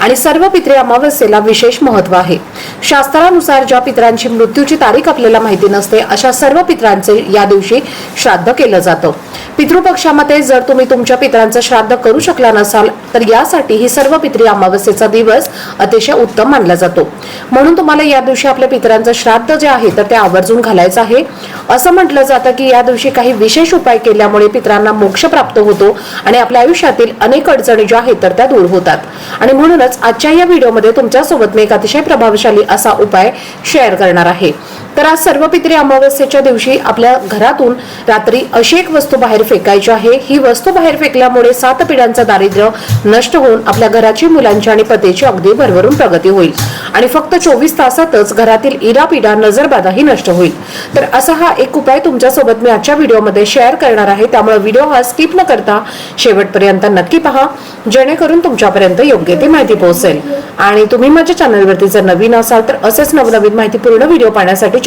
आणि सर्व पित्री अमावस्येला विशेष महत्त्व आहे. शास्त्रानुसार ज्या पित्रांची मृत्यूची तारीख आपल्याला माहिती नसते अशा सर्व पित्रांचे या दिवशी श्राद्ध केलं जातं. पितृपक्षामध्ये जर तुम्ही तुमच्या पित्रांचं श्राद्ध करू शकला नसाल तर यासाठी ही सर्व पित्री अमावस्येचा दिवस अतिशय उत्तम मानला जातो. म्हणून तुम्हाला या दिवशी आपल्या पित्रांचं श्राद्ध जे आहे तर ते आवर्जून घालायचं आहे. असं म्हटलं जातं की या दिवशी काही विशेष उपाय केल्यामुळे पित्रांना मोक्ष प्राप्त होतो आणि आपल्या आयुष्यातील अनेक अडचणी ज्या आहेत तर त्या दूर होतात. आणि म्हणूनच आजच्या या व्हिडिओमध्ये तुमच्यासोबत मी एक अतिशय प्रभावशाली असा उपाय शेअर करणार आहे. तर आज सर्व पित्री अमावस्येच्या दिवशी आपल्या घरातून रात्री अशी एक वस्तू बाहेर फेकायची आहे. ही वस्तू बाहेर फेकल्यामुळे सात पिढ्यांचं दारिद्र्य नष्ट होऊन आपल्या घराची मुलांची आणि पतीची अगदी भरभरून प्रगती होईल. आणि फक्त चोवीस तासातच घरातील इरापिडा नजरबाधाही नष्ट होईल. तर असा हा एक उपाय तुमच्यासोबत मी आजच्या व्हिडिओमध्ये शेअर करणार आहे. त्यामुळे व्हिडिओ हा स्किप न करता शेवटपर्यंत नक्की पहा. जेणेकरून तुमच्यापर्यंत योग्य ती माहिती पोहोचेल. आणि तुम्ही माझ्या चॅनलवरती जर नवीन असाल तर असेच नवनवीन माहिती पूर्ण व्हिडिओ पाहण्यासाठी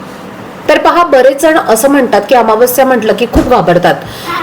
तर पहा बरेच जण असं म्हणतात की अमावस्या म्हटलं की खूप घाबरतात.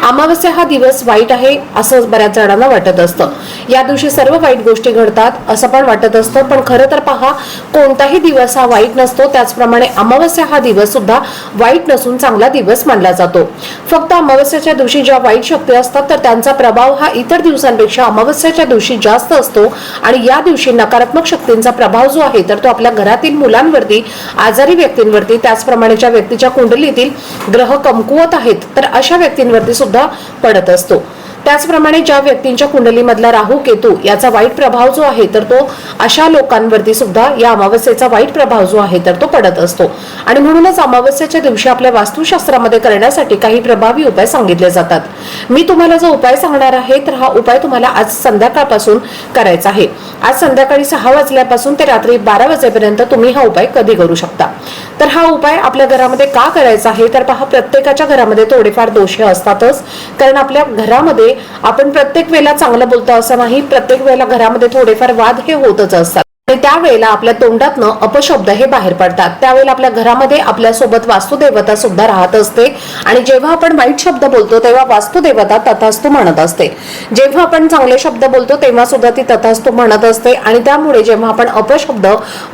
अमावस्या हा दिवस वाईट आहे असं बऱ्याच जणांना वाटत असतं. या दिवशी सर्व वाईट गोष्टी घडतात असं पण वाटत असतं. पण खरं तर पहा कोणताही दिवस हा वाईट नसतो. त्याचप्रमाणे अमावस्या हा दिवस सुद्धा वाईट नसून चांगला दिवस मानला जातो. फक्त अमावस्याच्या दिवशी ज्या वाईट शक्ती असतात तर त्यांचा प्रभाव हा इतर दिवसांपेक्षा अमावस्याच्या दिवशी जास्त असतो. आणि या दिवशी नकारात्मक शक्तींचा प्रभाव जो आहे तर तो आपल्या घरातील मुलांवरती आजारी व्यक्तींवरती त्याचप्रमाणे ज्या व्यक्तीच्या कुंडलीतील ग्रह कमकुवत आहेत तर अशा व्यक्तींवरती सुद्धा पडत असतो. त्याचप्रमाणे ज्या व्यक्तींच्या कुंडलीमधला राहू केतू याचा वाईट प्रभाव जो आहे तर तो अशा लोकांवरती सुद्धा या अमावस्येचा वाईट प्रभाव जो आहे तर तो पडत असतो. आणि म्हणूनच अमावस्येच्या दिवशी आपल्या वास्तुशास्त्रामध्ये करण्यासाठी काही प्रभावी उपाय सांगितले जातात. मी तुम्हाला जो उपाय सांगणार आहे तर हा उपाय तुम्हाला आज संध्याकाळपासून करायचा आहे. आज संध्याकाळी सहा वाजल्यापासून ते रात्री बारा वाजेपर्यंत तुम्ही हा उपाय कधी करू शकता. तर हा उपाय आपल्या घरामध्ये का करायचा आहे तर पहा प्रत्येकाच्या घरामध्ये थोडेफार दोष असतातच. कारण आपल्या घरामध्ये आपण प्रत्येक वेळेला चांगलं बोलतो असं नाही. प्रत्येक वेळेला घरामध्ये थोडेफार वाद हे होतच असतात. आणि त्यावेळेला आपल्या तोंडातनं अपशब्द हे बाहेर पडतात. त्यावेळेला आपल्या घरामध्ये आपल्यासोबत वास्तुदेवता सुद्धा राहत असते. आणि जेव्हा आपण वाईट शब्द बोलतो तेव्हा वास्तुदेवता तथास्तू म्हणत असते. जेव्हा आपण चांगले शब्द बोलतो तेव्हा सुद्धा ती तथास्तू म्हणत असते. आणि त्यामुळे जेव्हा आपण अपशब्द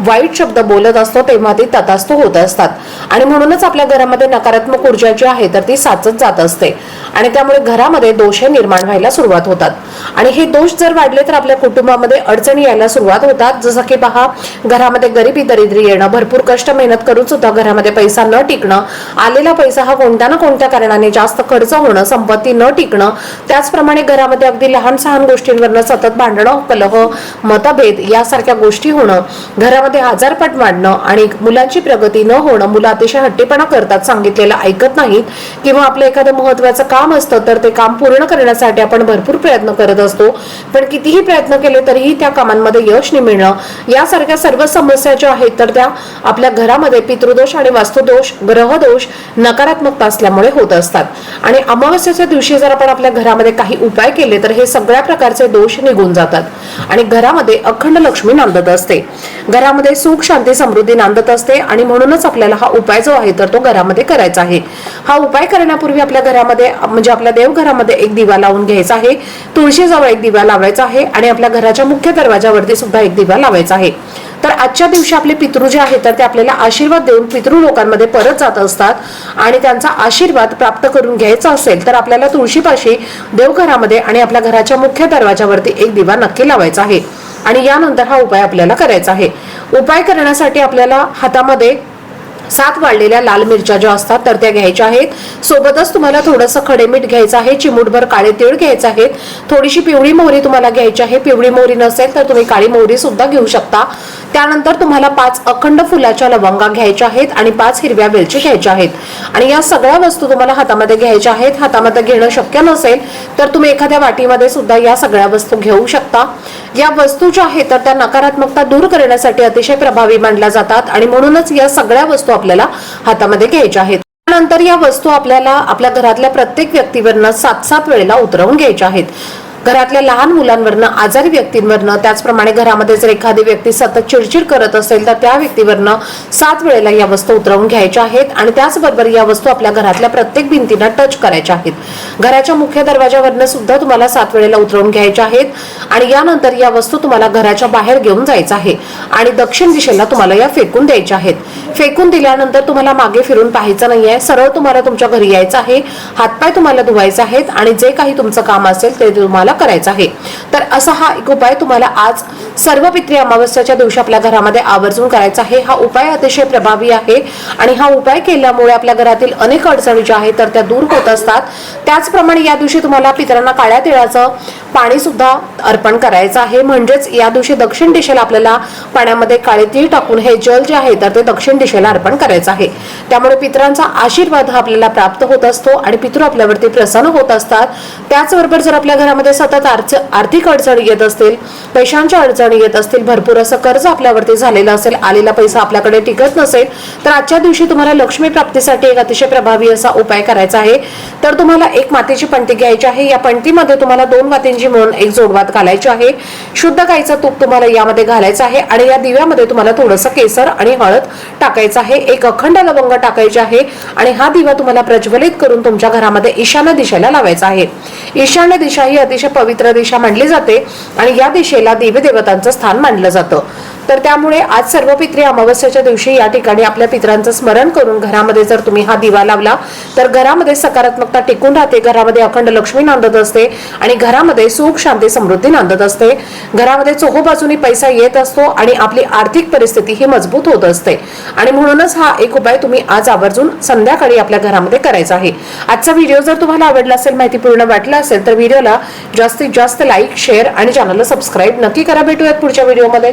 वाईट शब्द बोलत असतो तेव्हा ती तथास्तू होत असतात. आणि म्हणूनच आपल्या घरामध्ये नकारात्मक ऊर्जा जी आहे तर ती साचत जात असते. आणि त्यामुळे घरामध्ये दोष हे निर्माण व्हायला सुरुवात होतात. आणि हे दोष जर वाढले तर आपल्या कुटुंबामध्ये अडचणी यायला सुरुवात होतात. जसं की पहा घरामध्ये गरिबी दरिद्री येणं भरपूर कष्ट मेहनत करून सुद्धा घरामध्ये पैसा न टिकणं आलेला पैसा हा कोणत्या ना कोणत्या कारणाने जास्त खर्च होणं संपत्ती न टिकणं त्याचप्रमाणे घरामध्ये अगदी लहान सहान गोष्टींवरनं सतत भांडणं कलह मतभेद यासारख्या गोष्टी होणं घरामध्ये आजारपट वाढणं आणि मुलांची प्रगती न होणं मुलं अतिशय हट्टीपणा करतात सांगितलेलं ऐकत नाहीत किंवा आपलं एखादं महत्वाचं काम काम असतं तर ते काम पूर्ण करण्यासाठी आपण भरपूर प्रयत्न करत असतो. पण कितीही प्रयत्न केले तरीही त्या कामांमध्ये यश नाही मिळणं. यासारख्या सर्व समस्या ज्या आहेत तर त्या आपल्या घरामध्ये पितृदोष आणि वास्तुदोष ग्रहदोष नकारात्मकता असल्यामुळे होत असतात. आणि अमावस्याच्या दिवशी जर आपण आपल्या घरामध्ये काही उपाय केले तर हे सगळ्या प्रकारचे दोष निघून जातात. आणि घरामध्ये अखंड लक्ष्मी नांदत असते. घरामध्ये सुख शांती समृद्धी नांदत असते आणि म्हणूनच आपल्याला हा उपाय जो आहे तर तो घरामध्ये करायचा आहे. हा उपाय करण्यापूर्वी आपल्या घरामध्ये म्हणजे आपल्या देवघरामध्ये एक दिवा लावून घ्यायचा आहे. तुळशीजवळ एक दिवा लावायचा आहे आणि आपल्या घराच्या मुख्य दरवाजावरती सुद्धा एक दिवा लावायचा आहे. तर आजच्या दिवशी आपले पितृ जे आहेत तर ते आपल्याला आशीर्वाद देऊन पितृ लोकांमध्ये परत जात असतात आणि त्यांचा आशीर्वाद प्राप्त करून घ्यायचा असेल तर आपल्याला तुळशीपाशी देवघरामध्ये आणि आपल्या घराच्या मुख्य दरवाजावरती एक दिवा नक्की लावायचा आहे. आणि यानंतर हा उपाय आपल्याला करायचा आहे. उपाय करण्यासाठी आपल्याला हातामध्ये सात वाढलेल्या लाल मिरच्या ज्या असतात तर त्या घ्यायच्या आहेत. सोबतच तुम्हाला थोडंसं खडे मीठ घ्यायचं आहे चिमूटभर काळे तीळ घ्यायचे आहेत. थोडीशी पिवळी मोहरी तुम्हाला घ्यायची आहे. पिवळी मोहरी नसेल तर तुम्ही काळी मोहरी सुद्धा घेऊ शकता. त्यानंतर तुम्हाला पाच अखंड फुलाच्या लवंगा घ्यायच्या आहेत आणि पाच हिरव्या वेलची घ्यायच्या आहेत. आणि या सगळ्या वस्तू तुम्हाला हातामध्ये घ्यायच्या आहेत. हातामध्ये घेणं शक्य नसेल तर तुम्ही एखाद्या वाटीमध्ये सुद्धा या सगळ्या वस्तू घेऊ शकता. या वस्तू ज्या आहेत तर त्या नकारात्मकता दूर करण्यासाठी अतिशय प्रभावी मानल्या जातात आणि म्हणूनच या सगळ्या वस्तू आपल्याला हातामध्ये घ्यायच्या आहेत. त्यानंतर या वस्तू आपल्याला आपल्या घरातल्या प्रत्येक व्यक्तीवरनं सात सात वेळेला उतरवून घ्यायच्या आहेत. घरातल्या लहान मुलांवरनं आजारी व्यक्तींवरनं त्याचप्रमाणे घरामध्ये जर एखादी व्यक्ती सतत चिडचिड करत असेल तर त्या व्यक्तीवरनं सात वेळेला या वस्तू उतरवून घ्यायच्या आहेत आणि त्याचबरोबर या वस्तू आपल्या घरातल्या प्रत्येक भिंतींना टच करायच्या आहेत. घराच्या मुख्य दरवाजावरनं सुद्धा तुम्हाला सात वेळेला उतरवून घ्यायच्या आहेत आणि यानंतर या वस्तू तुम्हाला घराच्या बाहेर घेऊन जायचं आहे आणि दक्षिण दिशेला तुम्हाला या फेकून द्यायच्या आहेत. फेकून दिल्यानंतर तुम्हाला मागे फिरून पाहायचं नाहीये सरळ तुम्हाला तुमच्या घरी यायचं आहे. हातपाय तुम्हाला धुवायचे आहेत आणि जे काही तुमचं काम असेल ते तुम्हाला करायचा आहे. तर असा हा एक उपाय तुम्हाला आज सर्व पित्री अमावस्याच्या दिवशी आपल्या घरामध्ये आवर्जून करायचा आहे. हा उपाय अतिशय प्रभावी आहे आणि हा उपाय केल्यामुळे आपल्या घरातील अनेक अडचणी ज्या आहेत तर त्या दूर होत असतात. त्याचप्रमाणे या दिवशी तुम्हाला पितरांना काळ्या तिळाचं पाणी सुद्धा अर्पण करायचं आहे. म्हणजेच या दिवशी दक्षिण दिशेला आपल्याला पाण्यामध्ये काळे तीळ टाकून हे जल जे आहे तर ते दक्षिण दिशेला अर्पण करायचं आहे. त्यामुळे पितरांचा आशीर्वाद हा आपल्याला प्राप्त होत असतो आणि पितृ आपल्यावरती प्रसन्न होत असतात. त्याचबरोबर जर आपल्या घरामध्ये सतत आर्थिक अडचणी येत असतील पैशांच्या अडचणी येत असतील भरपूर असं कर्ज आपल्यावरती झालेलं असेल आलेला पैसा आपल्याकडे टिकत नसेल तर आजच्या दिवशी तुम्हाला लक्ष्मी प्राप्तीसाठी एक अतिशय प्रभावी असा उपाय करायचा आहे. तर तुम्हाला एक मातीची पणती घ्यायची आहे. या पणतीमध्ये तुम्हाला दोन मातींची मिळून एक जोडवात घालायची आहे. शुद्ध गाईचं तूप तुम्हाला यामध्ये घालायचं आहे आणि या दिव्यामध्ये तुम्हाला थोडंसं केसर आणि हळद टाकायचं आहे. एक अखंड लवंग टाकायचे आहे आणि हा दिवा तुम्हाला प्रज्वलित करून तुमच्या घरामध्ये ईशान्य दिशेला लावायचा आहे. ईशान्य दिशा ही अतिशय पवित्र दिशा मानली जाते आणि या दिशेला देवी देवतांचं स्थान मानलं जातं. तर त्यामुळे आज सर्व पित्री अमावस्याच्या दिवशी या ठिकाणी आपल्या पितरांचं स्मरण करून घरामध्ये जर तुम्ही हा दिवा लावला तर घरामध्ये सकारात्मकता टिकून राहते घरामध्ये अखंड लक्ष्मी नांदत असते आणि घरामध्ये सुख शांती समृद्धी नांदत असते. घरामध्ये चोहोबाजूनी पैसा येत असतो आणि आपली आर्थिक परिस्थिती ही मजबूत होत असते. आणि म्हणूनच हा एक उपाय तुम्ही आज आवर्जून संध्याकाळी आपल्या घरामध्ये करायचा आहे. आजचा व्हिडिओ जर तुम्हाला आवडला असेल माहितीपूर्ण वाटला असेल तर व्हिडिओला जास्तीत जास्त लाईक शेअर आणि चॅनलला सबस्क्राईब नक्की करा. भेटूयात पुढच्या व्हिडिओमध्ये.